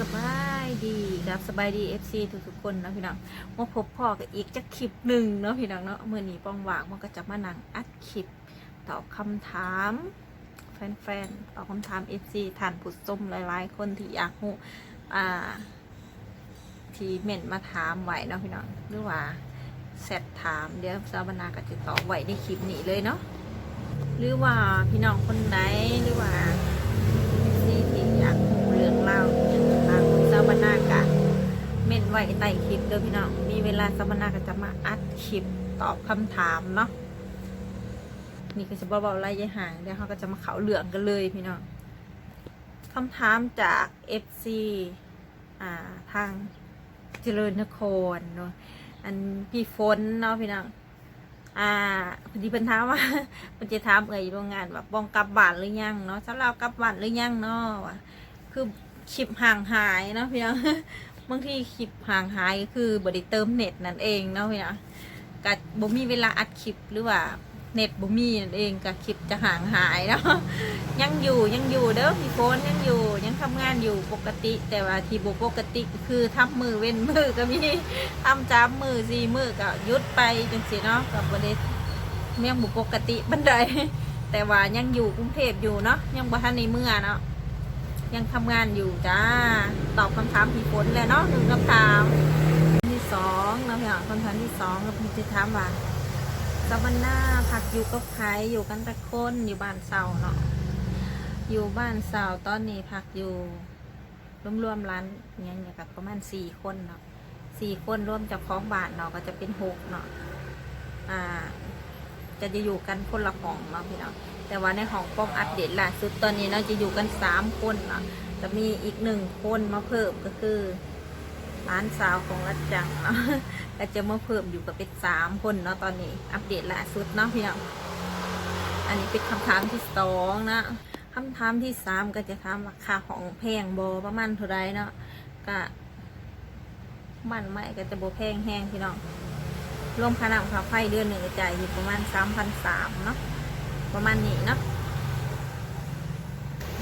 สบายดีครับสบายดีเอฟซีทุกๆคนนะพี่น้องมาพบพ่อกับอีกจะคลิปหนึ่งเนาะพี่น้องเนาะเมื่อนี้ป้องว่างมันก็จะมานั่งอัดคลิปตอบคำถาม แฟนๆตอบคำถามเอฟซีท่านผู้ชมหลายๆ คนที่อยากรู้อ่า ที่เม่นมาถามไหวเนาะพี่น้องหรือว่าแซดถามเดี๋ยวสาวบรรณาก็จะตอบไหวในคลิปนี้เลยเนาะหรือว่าพี่น้องคนไหนหรือว่าที่ที่อยากรู้เรื่องเล่าางสาวบรรณากะเม่นไหวใต้คลิปเด้อพี่น้องมีเวลาสาวบรรณาก็จะมาอัดคลิปตอบคำถามเนาะนี่ก็จะเบาๆไล่ยายห่างเดี๋ยวเขาก็จะมาเขาเหลืองกันเลยพี่น้องคำถามจาก FC อ่าทางเจริญนครเนาะอันพี่ฝนเนาะพี่น้องอ่าพอดีเพิ่นถามว่าเพิ่นจะถามเอ่ยโรงงานแบบบองกลับบ้านหรือยังเนาะสำหรับกลับบ้านหรือยังเนาะคือ คลิปห่างหายนะพี่น้องบางทีคลิปห่างหายก็คือบริเติมเน็ตนั่นเองเนาะพี่น้องกับ่มีเวลาอัดคลิปหรือว่าเน็ตบ่มีนั่นเองกับคลิปจะห่างหายเนาะยังอยู่ยังอยู่เด้อพี่โฟนยังอยู่ยังทำงานอยู่ปกติ แต่ว่าที่บปกติคือทำมือเว้นมือก็มีทำจามมือสี่มือก็ยุดไปจังสิเนาะกับบริเมียงบุปกติบันไดแต่ว่ายังอยู่กรุงเทพอยู่เนาะยังบ่ทันในเมื่อเนาะ ยังทำงานอยู่จ้า ตอบคำถามพี่ฝนแล้วเนาะหนึ่งคำถามที่สองเนาะพี่น้อคำถามที่สองก็พี่จะถามว่าสวรรณาพักอยู่กับใครอยู่กันแต่คนอยู่บ้านเสาเนาะอยู่บ้านเสาตอนนี้พักอยู่รวมๆร้านอยังเนี่ยกับประมาณสี่คนเนาะสี่คนร่วมเจากของบานเนาะก็จะเป็นหกเนาะอ่า จะจะอยู่กันคนละห้องเนาะพี่เนาะ แต่ว่าในห้องป้องอัปเดตล่าสุดตอนนี้เนาจะอยู่กันสามคนเนาะจะมีอีกหนึ่งคนมาเพิ่มก็คือร้านสาวของรัชจังเนาะก็จะมาเพิ่มอยู่กับเป็นสามคนเนาะตอนนี้ อัปเดตล่าสุดเนาะพี่น้องอันนี้เป็นคำถามที่สองนะคำถามที่สามก็จะถามราคาของแพงบอประมาณเท่าไรเนาะก็มันไม่ก็จะโบแพงแห้งพี่น้องรวมค่าน้ำค่าไฟเดือนหนึ่งจ่ายอยู่ประมาณสามพันสามเนาะ ประมาณนี้เนาะ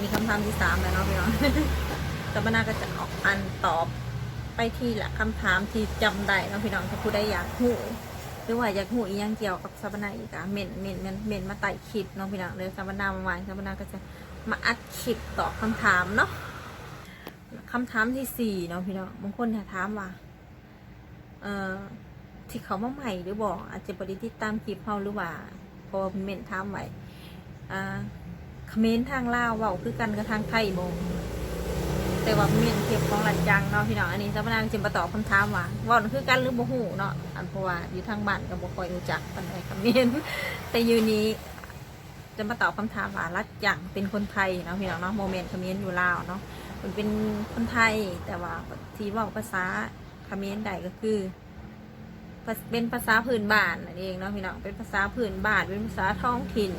มีคำถามที่สามแล้วเนาะพี่น้องกับบรรณาก็จะออกอันตอบไปที่ละคำถามที่จำได้เนาะพี่น้องถ้าผู้ใดอยากหูหรือว่าอยากหูอีกอย่างเกี่ยวกับสัปนาอีกอะเมนเมนเมนเมนมาไต่คลิปเนาะพี่น้องเลยสัปนาเมื่อวานสัปนาก็จะมาอัดคลิปตอบคำถามเนาะคำถามที่สี่เนาะพี่น้องบางคนถามว่าเอ่อที่เขามาใหม่หรือบอกอาจจะบริติดตามคลิปเขาหรือว่า พอเมนถามไว้อ่าคอมเมนต์ทางลาวเว่าคือกันกับทางไทยบงแต่ว่าเมียนเทียบของหลัดจังเนาะพี่น้องอันนี้จะมนั่งจิมประตอบคำถามว่าเว่าคือกันหรือบ่ฮู้เนาะอันเพราะว่าอยู่ทางบ้านก็บ่ค่อยรู้จักปานใดคำเมียนแต่อยู่นี้จะมาตอบคำถามว่ารัดจังเป็นคนไทยเนาะพี่น้องเนาะโมเมนต์คำเมียนอยู่ลาวเนาะมันเป็นคนไทยแต่ว่าที่ว่าภาษาคำเมียนใดก็คือ เป็นภาษาพื้นบ้านนั่นเองเนาะพี่น้องเป็นภาษาพื้นบ้านเป็นภาษาท้องถิ่น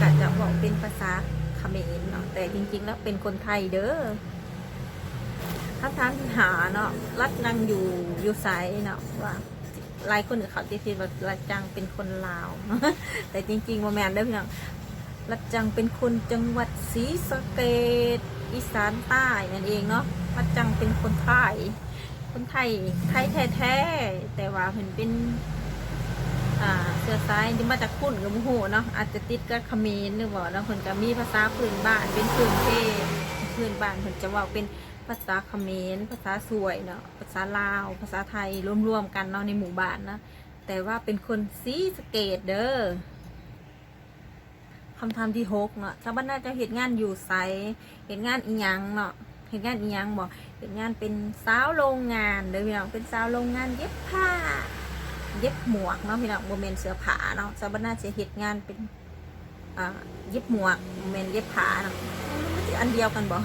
ก็จะบอกเป็นภาษาเขมรเนาะแต่จริง ๆ แล้วเป็นคนไทยเด้อคำถามที่หาเนาะรัดนังอยู่อยู่ไซเนาะว่าหลายคนเขาจะคิดว่ารัดจังเป็นคนลาว แต่จริงๆว่าแมนเด้อพี่น้องรัดจังเป็นคนจังหวัดศรีสะเกดอีสานใต้นั่นเองเนาะรัดจังเป็นคนไทย คนไทยไทยแท้ๆแต่ว่าเห็นเป็นอ่าเสื้อซ้ายที่มาจากคุณกับโหเนาะอาจจะติดกับเขมรหรือว่าแล้วคนก็มีภาษาพื้นบ้านเป็นพื้นเพพื้นบ้านคนจะว่าเป็นภาษาเขมรภาษาสวยเนาะภาษาลาว ภาษาไทยรวมๆกันเนาะในหมู่บ้านนะแต่ว่าเป็นคนซีสเกตเด้อคำถามที่หกเนาะชาวบ้านน่าจะเหตุงานอยู่ไซเหตุงานอีหยังเนาะ เหตุงานยังบอกเหตุงานเป็นสาวโรงงานเด้อพี่น้องเป็นสาวโรงงานเย็บผ้า เย็บหมวกเนาะพี่น้องโมเมนเสื้อผ้าเนาะซาบาน่าจะเหตุงานเป็นอ่าเย็บหมวกโมเมนเย็บผ้าเนาะอันเดียวกันบอก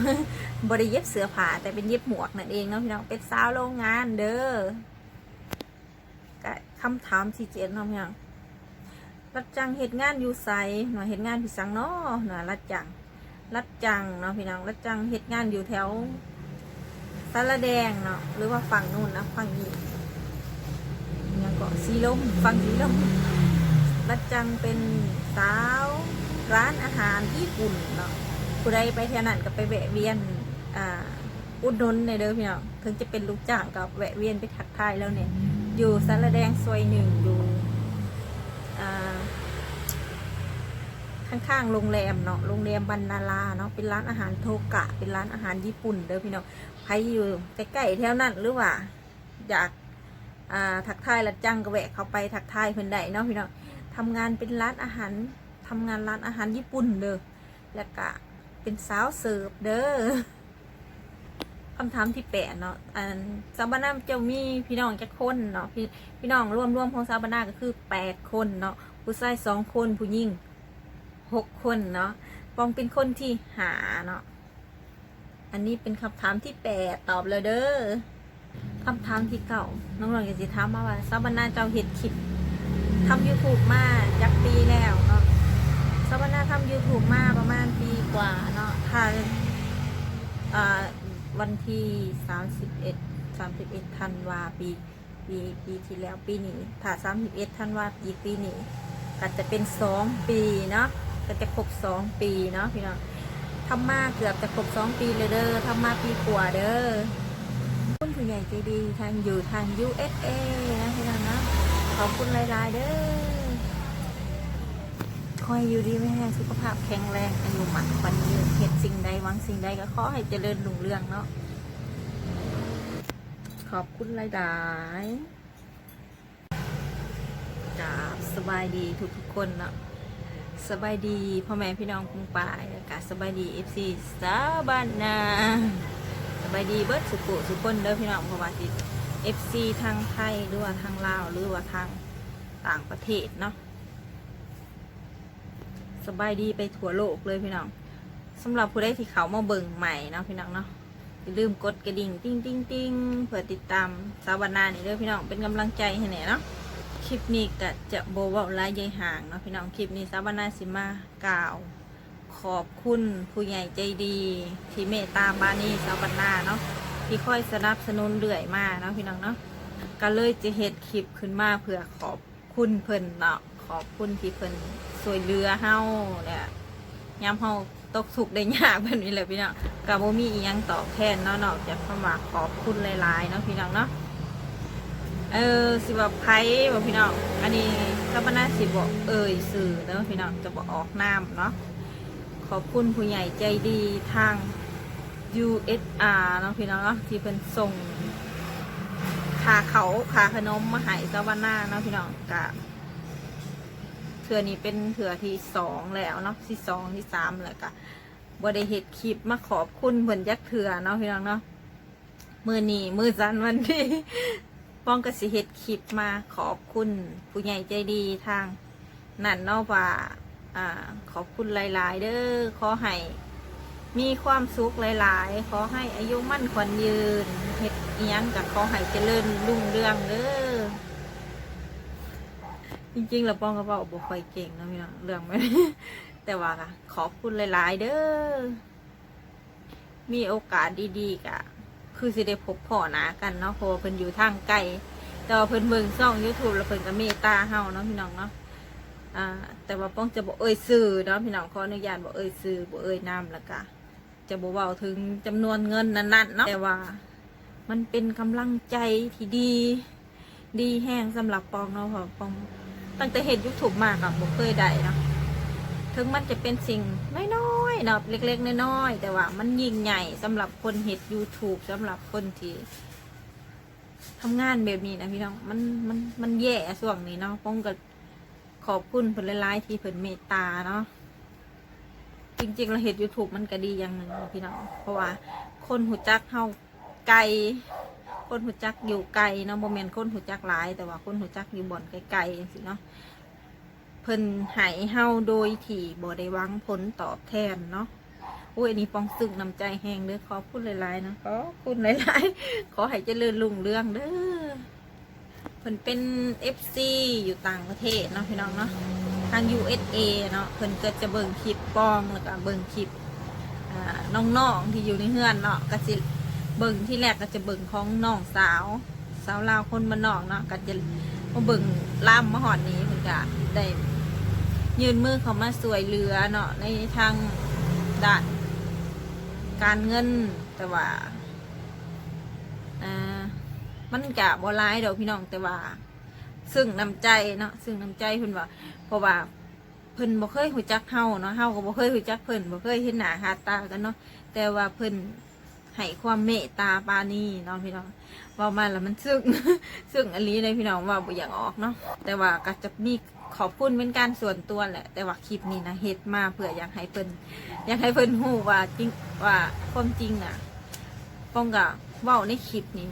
บริเย็บเสื้อผ้าแต่เป็นเย็บหมวกนั่นเองเนาะพี่น้องเป็นสาวโรงงานเด้อก็คำถามที่เจ็ดเนาะพี่น้องรับจ้างเหตุงานอยู่ไสหน่อยเหตุงานพี่สังเนาะหน่อยรับจ้าง รับจ้างเนาะพี่น้องรับจ้างเหตุงานอยู่แถวสารแดงเนาะหรือว่าฝั่งนู้นนะฝั่งนี้ยังเก็สีลมฟังสีลมรัดจังเป็นสาวร้านอาหารญี่ปุ่นเนาะผู้ใดไปเที่ยวนั้นก็ไปแวะเวียนอ่าอุดหนุนในเด้อพี่น้องถึงจะเป็นลูกจ้างกับแวะเวียนไปทักทายแล้วเนี่ย อยู่สารแดงซอยหนึ่งอยู่อ่า ข้างๆโรงแรมเนาะโรงแรมบรรณาลาเนาะเป็นร้านอาหารโทกะ เป็นร้านอาหารญี่ปุ่นเด้อพี่น้องใครอยู่ใกล้ๆแถวนั้นหรือว่า อยากอ่าทักทายละจังก็แวะเข้าไปทักทายเพิ่อนได้เนาะพี่น้องทำงานเป็นร้านอาหารทำงานร้านอาหารญี่ปุ่นเด้อแล้วก็เป็นสาวเสิร์ฟเด้อคำถามที่แปดเนาะอันซาบานาเจ้ามีพี่น้องจะคนเนาะพี่พี่น้องร่วมรวมของซาบานาก็คือแปดคนเนาะผู้ชายสองคนผู้หญิง หกคนเนาะปองเป็นคนที่หาเนาะอันนี้เป็นคำถามที่แปดตอบเลยเด้อคำถามที่เก่า น้องหลองอยากจะถามมาว่าซาบานาเจ้าเห็ดคลิปทำยูทูบมาจักปีแล้วเนาะซาบานาทำยูทูบมาประมาณปีกว่าเนาะถ้าอ่าวันที่สามสิบเอ็ดสามสิบเอ็ดธันวาปีปีปีที่แล้วปีนี้ถ้าสามสิบเอ็ดธันวาปีปีนี้ก็จะเป็นสองปีเนาะ ก็จะครบสองปีเนาะพี่น้องทำมาเกือบจะครบสองปีเลยเด้อทำมาปีกว่าเด้อคุณผู้ใหญ่ใจดีทางอยู่ทาง USA นะพี่น้องนะขอบคุณหลายๆเด้อคอยอยู่ดีไม่แห้งสุขภาพแข็งแรงอายุหมันควันยืนเหตุสิ่งใดหวังสิ่งใดก็ขอให้เจริญรุ่งเรืองเนาะขอบคุณหลายๆจ้าสบายดีทุกๆคนเนาะ สบายดีพ่อแม่พี่น้องคุงป่ายแล้วก็สบายดี FC สาบานนาสบายดีเบิร์ดสุกุสุคนเด้อพี่น้องเพราะว่าติด FC ทางไทยหรือว่าทางลาวหรือว่าทางต่างประเทศเนาะสบายดีไปทั่วโลกเลยพี่น้องสำหรับผู้ใดที่เขามาเบิ่งใหม่เนาะพี่น้องเนาะอย่าลืมกดกระดิ่งติ้งติ้งติ้งเพื่อติดตามสาวนานี่เด้อพี่น้องเป็นกำลังใจให้แน่เนาะ ลิปนี้ก็จะโบว่าลายใยห่างเนาะพี่น้องคลิปนี้สาวนาสิมากล่าว ขอบคุณผู้ใหญ่ใจดี ที่เมตตาบ้านี่ชาวบ้านนาเนาะที่ค่อยสนับสนุนเรื่อยมาเนาะพี่น้องเนาะก็เลยจะเฮ็ดคลิปขึ้นมาเพื่อขอบคุณเพิ่นเนาะขอบคุณที่เพิ่นสวยเรือเฮาเนี่ยยามเฮาตกสุขได้ยากแบบนี้แหละพี่น้องก็บ่มีอียังตอบแทนเนาะนอกจากคำว่าขอบคุณหลายๆเนาะพี่น้องเนาะ เออสิว่าไผบ่พี่น้องอันนี้ก็บ่น่าสิบอกเอ่ยสื่อเนาะพี่น้องจะบ่ออกนามเนาะขอบคุณผู้ใหญ่ใจดีทาง USR เนาะพี่น้องเนาะที่เป็นส่งขาเขาขาขนมมาให้สวรรณาเนาะพี่น้องกะเถื่อนี้เป็นเถื่อที่สองแล้วเนาะที่สองที่สามแล้วกะบได้เห็ดคลิปมาขอบคุณเพิ่นยักเถื่อเนาะพี่น้องเนาะมือหนีมือจันวันที่ ป้องกสิเห็ดคลิปมาขอบคุณผู้ใหญ่ใจดีทางนั่นเนาะว่าอ่าขอบคุณหลาย ๆ เด้อขอให้มีความสุขหลาย ๆ ขอให้อายุมั่นขวัญยืนเฮ็ดเอิหยังกับขอให้เจริญรุ่งเรืองเด้อจริงๆเราป้องกระเป๋าบ่ค่อยเก่งนะพี่น้องเรื่องไม่แต่ว่าก็ขอบคุณหลาย ๆ เด้อมีโอกาสดี ๆกะ คือสิได้พบพ่อหนากันเนาะเพราะว่าเพิ่นอยู่ทางไกลแต่ว่าเพิ่นเบิ่งช่อง YouTube แล้วเพิ่นก็เมตตาเฮาเนาะพี่น้องเนาะอ่า แต่ว่าป้องจะบอกเอ่ยซื้อเนาะพี่น้องขออนุญาตบอกเอ่ยซื้อบอกเอ่ยนามแล้วก็จะบอกเว่าถึงจำนวนเงินนั้นๆเนาะแต่ว่า มันเป็นกำลังใจที่ดี ดีแห้งสำหรับปองเนาะเพราะปองตั้งแต่เห็นยูทูบมากอะบอกเคยได้เนาะ ถึงมันจะเป็นสิ่งน้อยๆเนาะเล็กๆน้อยๆแต่ว่ามันยิ่งใหญ่สำหรับคนเห็ด YouTube สำหรับคนที่ทำงานแบบนี้นะพี่น้องมันมันมันแย่ส่วงนี้เนาะป้องกับขอบคุณเพิ่นหลายที่เพิ่นเมตตาเนาะจริงๆเราเห็น YouTube มันก็ดีอย่างหนึ่งพี่น้องเพราะว่า คนหูจักเฮาไกล คนหูจักอยู่ไกลเนาะโมเมนต์คนหูจักหลาย แต่ว่าคนหูจักอยู่บ่อนไกลๆจังซี่เนาะ เพิ่นหายเฮาโดยที่บ่ได้หวังผลตอบแทนเนาะอุ้ยอันนี้ปองซึ้งนำใจแห้งเด้อขอพูดหลายๆนะขอคุณหลายๆ ขอให้เจริญรุ่งเรืองเด้อเพิ่นเป็น FC อยู่ต่างประเทศเนาะพี่น้องเนาะทาง USA เนาะเพิ่นก็จะเบิ่งคลิปปองแล้วก็เบิ่งคลิปอ่าน้องๆที่อยู่ในเฮือนเนาะก็สิเบิ่งที่แรกก็จะเบิ่งของน้องสาว สาวลาวคนบ้านนอกเนาะก็จะมาเบิ่งล่ามมาหอดนี้เพิ่นก็ได้ ยืนมือเขามาสวยเหลือเนาะในทางด้านการเงินแต่ว่าอ่ามันกะบ่ร้ายดอกพี่น้องแต่ว่า ซึ่งน้ำใจเนาะซึ่งน้ำใจเพิ่นว่าเพราะว่าเพิ่นบ่เคยหูจักเฮาเนาะเฮาก็บ่เคยหูจักเพิ่นบ่เคยเห็นหน้าคาตากันเนาะแต่ว่าเพิ่นให้ความเมตตาปานีเนาะพี่น้องว่ามาแล้วมันซึ่งซึ่งอันนี้เลยพี่น้องว่าบ่อยากออกเนาะแต่ว่าก็จะมี ขอบคุณเป็นการส่วนตัวแหละ แต่ว่าคลิปนี้นะเฮ็ดมาเพื่ออยากให้เพิ่นอยากให้เพิ่นฮู้ว่าจริงว่าความจริงอะป้องกะเว้าในคลิปนี้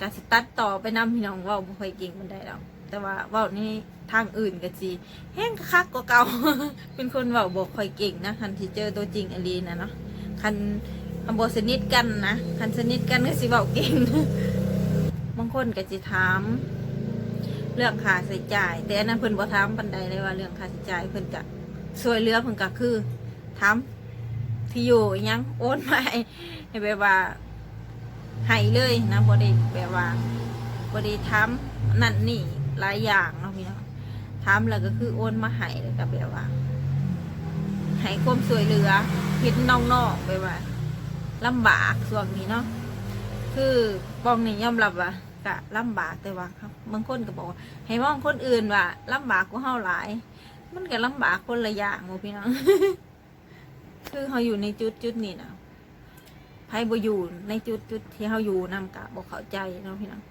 กาสิตัดต่อไปนำพี่น้องว่าบ่ค่อยเก่งมันได้แล้วแต่ว่าว่านี่ทางอื่นก็จีแห้งคักกว่าเก่า เป็นคนว่าบ่ค่อยเก่งนะคันที่เจอตัวจริงอลีนะเนาะคันคันบ่สนิทกันนะคันสนิทกันก็สิเว้าเก่ง บางคนก็สิถาม เรื่องค่าใช้จ่าย แต่อันนั้นเพิ่นบ่ถามปานใดเลยว่าเรื่องค่าใช้จ่ายเพิ่นก็ช่วยเหลือเพิ่นก็คือถามที่อยู่อิหยังโอนมาให้ให้แบบว่าให้เลยนะบได้แบบว่าบได้ทำนั่นนี่หลายอย่างเนาะพี่น้องทำแล้วก็คือโอนมาให้แล้วก็แบบว่าให้ความสวยเหลือคิดน้องๆไปว่าลำบากส่วนนี้เนาะคือปองนี่ยอมรับว่า กะลำบากแต่ว่าครับบางคนก็บอกว่าให้มองคนอื่นว่าลำบากกว่าเฮาหลาย มันก็ลำบากคนละอย่างโมพี่น้องคือเขาอยู่ในจุดจุดนี้นะไพ่บอยู่ในจุดจุดที่เขาอยู่นำกะบอกเข้าใจเนาะพี่น้อง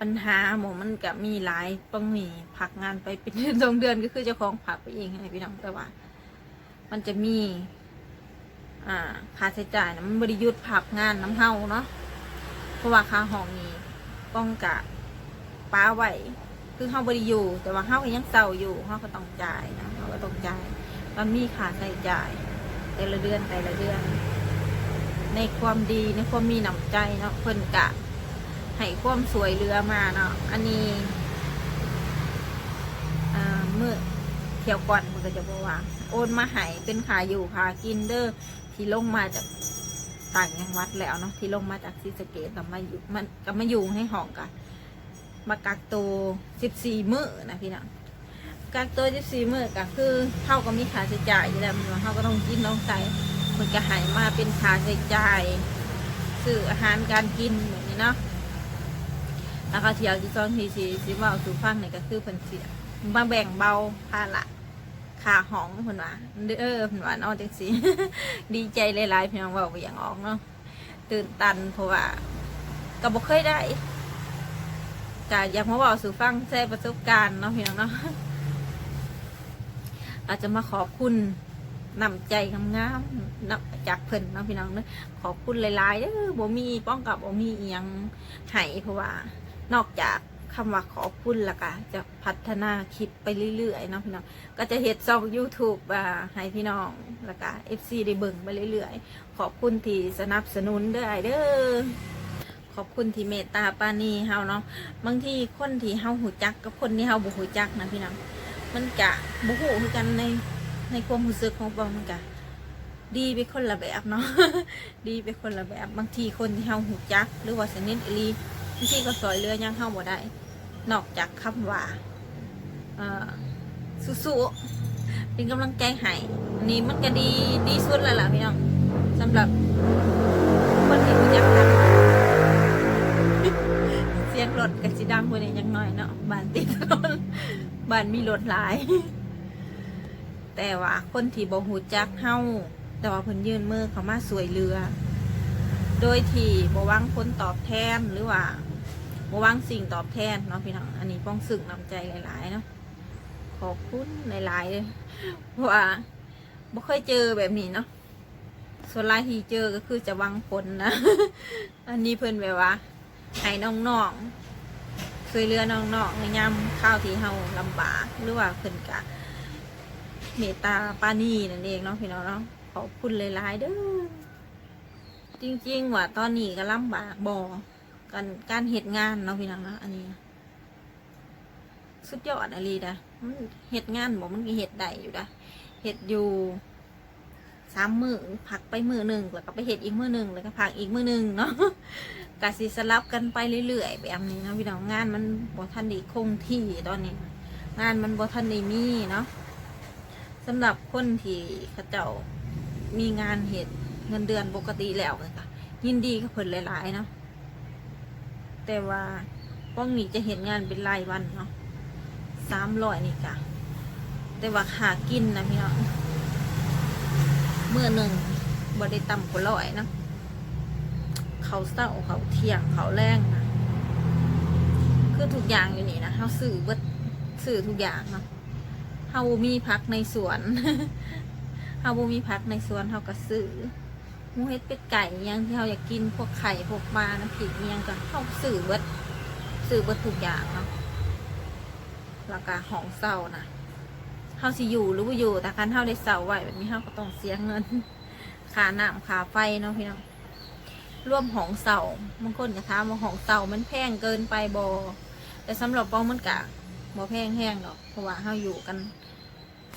ปัญหาหมมันกับมีหลายต้องมีพักงานไปเป็นเดือนสองเดือนก็คือเจ้าของผักไปเองให้พี่น้องแต่ว่า มันจะมี อ่าค่าใช้จ่ายนะมันบริยุทธ์ผักงานน้ำเฮาเนาะ เพราะว่าค่าห้องนี้ต้องกะป้าไหวคือเฮาบริอยู่ แต่ว่าเฮาก็ยังเศร้าอยู่เฮาก็ต้องจ่ายนะเฮาก็ต้องจ่ายมันมีค่าใช้จ่าย แต่ละเดือนแต่ละเดือน ในความดีในความมีน้ำใจเนาะเพิ่นกะให้ความสวยเรือมาเนาะอันนี้เมื่อเที่ยวก่อนมันก็จะบอกว่า โอนมาให้เป็นขาอยู่ขากินเด้อที่ลงมาจาก ต่างจังวัดแล้วเนาะที่ลงมาจากศรีสเกษกับมาอยู่มันกับมาอยู่ให้ห้องกันมากักตัวสิบสี่มื้อนะพี่น้องกักตัวสิบสี่มื้อก็คือเท่ากับมีค่าใช้จ่ายอยู่แล้วมันว่าเขาก็ต้องกินต้องใช้มันก็หายมาเป็นค่าใช้จ่ายซื้ออาหารการกินแบบนี้เนาะแล้วก็เที่ยวที่ซอนทีสีสีว่าสูฟังเนี่ยก็คือเพิ่นเสียมาแบ่งเบาภาระ ค่าห้องเพิ่นว่าเออเพิ่นว่าเนอกจังสีดีใจหลายๆพี่น้องเว่าไปอย่างออกเนาะตื่นตันเพราะว่าก็บ่เคยได้กอยากมาเว่าสู่ฟังแชร์ประสบการณ์เนาะพี่น้องเนาะอาจจะมาขอบคุณนำใจงามๆนำจากเพิ่นเนาะพี่น้องเนาะขอบคุณหลายๆเด้อบ่มีป้องกับบ่มีเอียงให้เพราะว่านอกจาก คำว่าขอบคุณละก็จะพัฒนาคลิปไปเรื่อยๆเนาะพี่น้องก็จะเฮ็ดช่อง YouTube อ่าให้พี่น้องล้วก็ FC ได้เบิ่งไปเรื่อยๆ ขอบคุณที่สนับสนุนเด้อเด้อขอบคุณที่เมตตาปานีเฮาเนาะบางทีคนที่เฮาหูจักกับคนที่เฮาบ่หูจักนะพี่น้องมันกะบ่ฮู้คือกันในในความรู้สึกของปองมันก็ดีไปคนละแบบเนาะ ดีไปคนละแบบ บางทีคนที่เฮาหูจัก หรือว่าสนิทอีลีบางทีก็สอยเรือยังเฮาบ่ได้ นอกจากคำว่าสู้ๆเป็นกำลังใจให้อันนี้มันก็ดีดีสุดแล้วล่ะพี่น้องสำหรับคนที่รู้จักกันเสียงรถกับสีดังคนนี้ยังน้อยเนาะบ้านติดถนนบ้านมีรถหลาย แต่ว่าคนที่บ่หูจักเฮาแต่ว่าเพิ่นยื่นมือเขามาสวยเรือ โดยที่บ่วังผลตอบแทนหรือว่า บวังสิ่งตอบแทนเนาะพี่น้อง อันนี้ป้องสึกน้ำใจหลาย ๆ เนาะ ขอบคุณหลายๆเลยเพราะว่าบ่เคยเจอแบบนี้เนาะ ส่วนลายที่เจอก็คือจะวังผลนะ อันนี้เพิ่นแบบว่าให้น้องๆช่วยเหลือน้องๆในยามข้าวที่เฮาลำบากหรือว่าเพิ่นกะเมตตาปานีนั่นเองเนาะพี่น้องเนาะขอบคุณหลายๆเด้อจริงๆว่าตอนนี้ก็ลำบากบอ การการเหตุงานเนาะพี่น้องเนาะอันนี้ สุดยอดอะไรนะมันเหตุงานบอกมันก็เหตุใดอยู่นะเหตุอยู่สามมือพักไปมือหนึ่งแล้วก็ไปเหตุอีกมือหนึ่งแล้วก็พักอีกมือหนึ่งเนาะกสิสลับกันไปเรื่อยๆแบบนี้นะพี่น้องงานมันบ่ทันดีคงที่ตอนนี้ งานมันบ่ทันด้มีเนาะสำหรับคนที่เขาเจ้ามีงานเหตุเงินเดือนปกติแล้วเลยค่ะยินดีกับเพิ่นหลายๆเนาะ แต่ว่าป้องนี้จะเห็นงานเป็นรายวันเนาะสามร้อยนี่ค่ะแต่ว่าหากินนะพี่น้องเมื่อหนึ่งบ่ได้ต่ำกว่าร้อยนะเขาเศร้าเขาเที่ยงเขาแรงนะคือทุกอย่างอยู่นี่นะเขาสื่อเบิดสื่อทุกอย่างเนาะเฮามีพักในสวนเฮาบ่มีพักในสวนเฮาก็ซื้อ หมูเฮ็ดเป็ดไก่ยังที่เฮาอยากกินพวกไข่พวกปลาน้ำพริกยังก็เฮาซื้อเบิดซื้อเบิดทุกอย่างเนาะแล้วก็ของเศร้านะเฮาสิอยู่หรือบ่อยู่ แต่คันเฮาได้เศร้าไว้แบบนี้เฮาก็ต้องเสียเงินค่าน้ำค่าไฟเนาะพี่น้องร่วมของเศร้าบางคนก็ถามว่าของเศร้ามันแพงเกินไปบ่แต่สำหรับปองมันก็บ่แพงแห้งดอกเพราะว่าเฮาอยู่กัน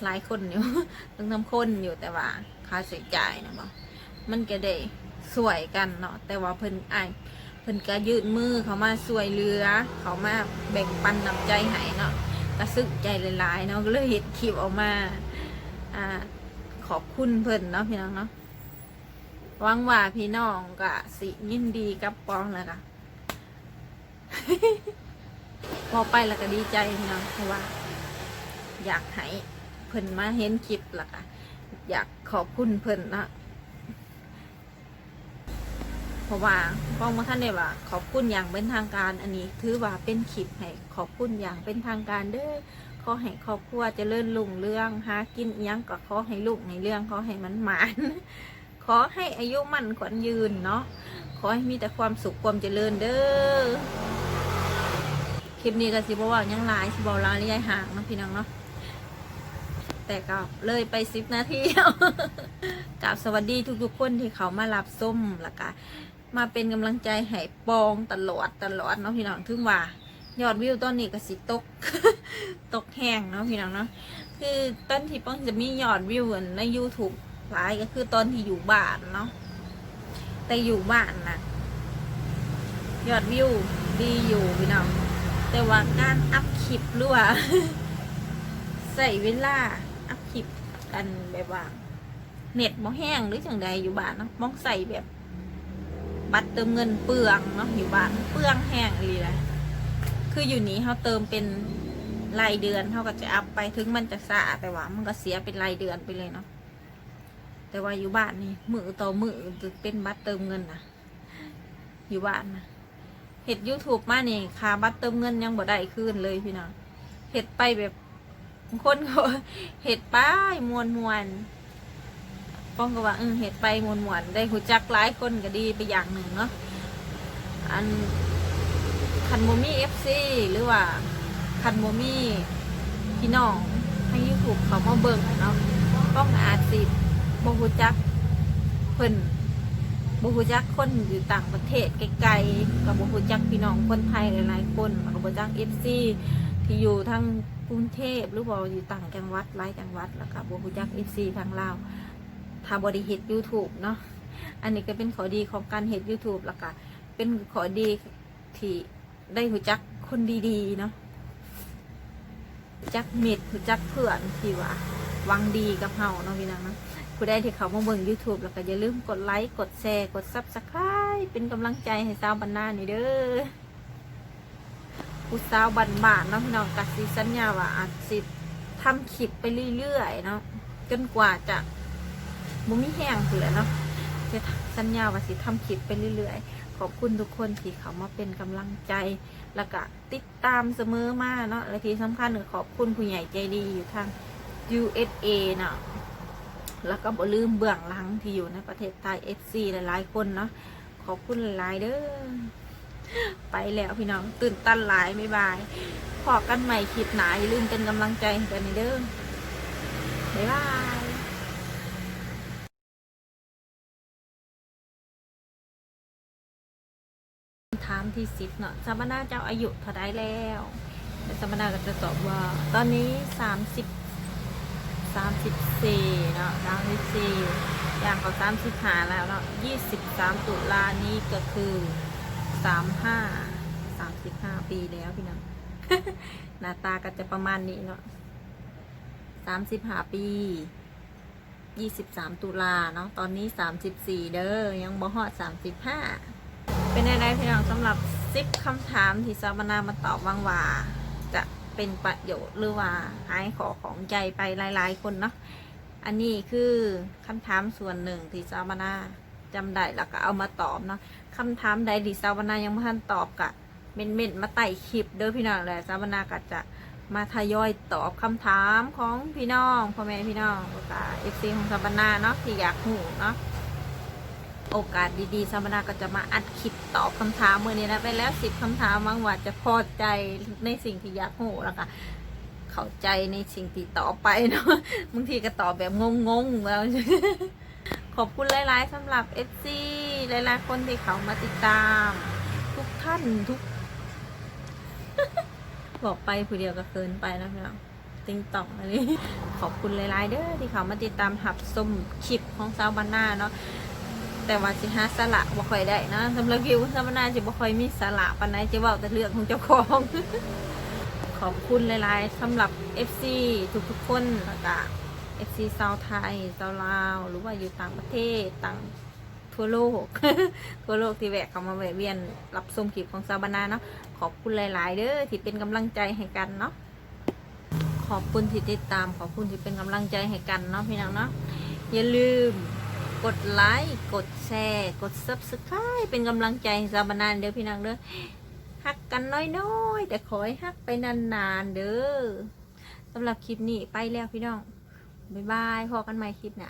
หลายคนอยู่ต้องทำคนอยู่แต่ว่าค่าใช้จ่ายนะบ่ มันก็ได้สวยกันเนาะแต่ว่าเพิ่นอ้ายเพิ่นก็ยืดมือเขามาสวยเรือ เขามาแบ่งปันน้ำใจให้เนาะก็ซึ้งใจหลายๆเนาะก็เลยเห็นคลิปออกมาอ่าขอบคุณเพิ่นเนาะพี่น้องเนาะหวังว่าพี่น้องก็สิยินดีกับปองแล้วค่ะพอไปแล้วก็ดีใจพี่น้องเพราะว่า อยากให้เพิ่นมาเห็นคลิปล่ะค่ะอยากขอบคุณเพิ่นนะ เพราะว่าป้องมาท่านได้ว่า ขอบคุณอย่างเป็นทางการอันนี้ ถือว่าเป็นคลิปให้ขอบคุณอย่างเป็นทางการเด้อขอให้ครอบครัวเจริญรุ่งเรื่องหากินยังก็ขอให้ลูกในเรื่องขอให้มันหมานขอให้อายุมั่นขวัญยืนเนาะขอให้มีแต่ความสุขความเจริญเด้อคลิปนี้ก็สิบอกว่ายังหลายสิบอกลาระยะห่างนะพี่น้องเนาะแต่ก็เลยไปสิบนาทีกับสวัสดีทุกๆคนที่เขามารับส้มล้วก็ มาเป็นกำลังใจให้ปองตลอดตลอดเนาะพี่น้องถึงว่ายอดวิวตอนนี้ก็สิตก ตกแห้งเนาะพี่น้องเนาะคือตอนที่ป้องจะมียอดวิวใน YouTube หลายก็คือตอนที่อยู่บ้านเนาะแต่อยู่บ้านนะยอดวิวดีอยู่พี่น้องแต่ว่าการอัพคลิปหรือว่าใส่เวลาอัพคลิปกันแบบว่าเน็ตบ่แห้งหรือจังใดอยู่บ้านเนาะมองใส่แบบ บัตรเติมเงินเปลืองเนาะอยู่บ้านเปลืองแห้งเลยแหละคืออยู่นี้เขาเติมเป็นรายเดือนเขาก็จะอัพไปถึงมันจะสะแต่ว่า มันก็เสียเป็นรายเดือนไปเลยเนาะแต่ว่าอยู่บ้านนี่มือต่อมือเป็นบัตรเติมเงินนะอยู่บ้านนะเห็ด YouTube มานี่ค่าบัตรเติมเงินยังบ่ได้คืนเลยพี่น้องเห็ดไปแบบคนก็เห็ดไปมวนมวน ป้องก็ว่าเออเห็ดไปมวนมวนได้หูจักหลายคนก็ดีไปอย่างหนึ่งเนาะอันคันโมมี่เอฟซีหรือว่าคันโมมี่พี่น้องให้ยูทูบเขามาเบิ่งเนาะป้องอาจสิบหูจักเพิ่นบหูจักคนอยู่ต่างประเทศไกลๆกับบหูจักพี่น้องคนไทยหลายๆคนกับบหูจักเอฟซีที่อยู่ทั้งกรุงเทพหรือว่าอยู่ต่างจังหวัดหลายจังหวัดแล้วก็บัวจักเอฟซีทางลาว ถ้าบริเฮ็ด YouTube เนาะอันนี้ก็เป็นข้อดีของการเฮ็ด YouTube แล้วก็เป็นข้อดีที่ได้หูจักคนดีๆเนาะจักเม็ดหูจักเพื่อนที่ว่าวังดีกับเฮาเนาะพี่น้องเนาะผู้ใดที่เขามาเบิ่ง YouTube แล้วก็อย่าลืมกดไลค์กดแชร์กด Subscribe เป็นกำลังใจให้สาวบรรณานี่เด้อผู้สาวบันบานเนาะพี่น้องกัดสิสัญญาว่าอาจสิทำคลิปไปเรื่อยๆเนาะจนกว่าจะ บ่มีแห้งถือแหละเนาะจะสัญญาว่าสิทำคลิปไปเรื่อยๆ ขอบคุณทุกคนที่เขามาเป็นกำลังใจ แล้วก็ติดตามเสมอมาเนาะและที่สำคัญคือขอบคุณผู้ใหญ่ใจดีอยู่ทาง USA เนาะแล้วก็บ่ลืมเบื้องหลังที่อยู่ในประเทศไทย FC หลายๆคนเนาะขอบคุณหลายๆเด้อไปแล้วพี่น้องตื่นตันหลายไม่บายพอกันใหม่คลิปหนาอย่าลืมเป็นกำลังใจกันในเด้อบ๊ายบาย ที่สิบเนาะสมณะเจ้าอายุเท่าไรแล้วแต่สมณะก็จะตอบว่า ตอนนี้สามสิบสามสิบสี่เนาะสามสิบสี่อย่างเขาสามสิบห้าแล้วเนาะยี่สิบสามตุลานี้ก็คือสามห้าสามสิบห้าปีแล้วพี่น้องหน้าตาก็จะประมาณนี้เนาะสามสิบห้าปี23ตุลาเนาะตอนนี้34เด้อยังบ่ฮอด35 เป็นอะไรพี่น้องสำหรับ10คำถามที่สาวนามาตอบวางว่า จะเป็นประโยชน์หรือว่าหายขอของใจไปหลาย ๆ คนเนาะอันนี้คือคำถามส่วนหนึ่งที่สาวนาจำได้แล้วก็เอามาตอบเนาะคำถามใดที่สาวนายังไม่ทันตอบกะเม่นเม่นมาไต่คลิปเด้อพี่น้องแหละสาวนาก็จะมาทยอยตอบคำถามของพี่น้องพ่อแม่พี่น้องก็เอฟซีของสัมปนาเนาะที่อยากหูเนาะ โอกาสดีๆสมนาก็จะมาอัดคลิปตอบคำถามมื่อนี้นะไปแล้วสิบคำถามบางว่าจะพอใจในสิ่งที่อยากโหแล้วก็เข้าใจในสิ่งที่ต่อไปเนาะบางทีก็ตอบแบบงงๆแล้วขอบคุณหลายๆสำหรับ FC หลายๆคนที่เขามาติดตาม ทุกท่านทุก บอกไปผู้เดียวก็เกินไปนะพี่น้องติงต่องอันนี้ขอบคุณหลายๆเด้อที่เขามาติดตามหับส้มคลิปของสาวบานนาเนาะ แต่ว่าสิหาสละบ่ค่อยได้นะสำหรับคิวสาวบานาจะบ่ค่อยมีสละปานใดจะเว้าแต่เรื่องของเจ้าของ ขอบคุณหลายๆสำหรับ FC ทุกๆคนแล้วก็ FC ชาวไทยชาวลาว หรือว่าอยู่ต่างประเทศต่างทั่วโลก ทั่วโลกที่แวะเข้ามาแวะเวียนรับชมคลิปของซาบานาเนาะขอบคุณหลาย ๆ เด้อที่เป็นกำลังใจให้กันเนาะขอบคุณที่ติดตามขอบคุณที่เป็นกำลังใจให้กันเนาะพี่น้องเนาะอย่าลืม กดไลค์กดแชร์กด subscribe เป็นกำลังใจให้ซาบานาเด้อพี่น้องเด้อฮักกันน้อยๆ แต่ขอให้ฮักไปนานๆ เด้อสำหรับคลิปนี้ไปแล้วพี่น้อง บ๊ายบายพอกันใหม่คลิปหน้า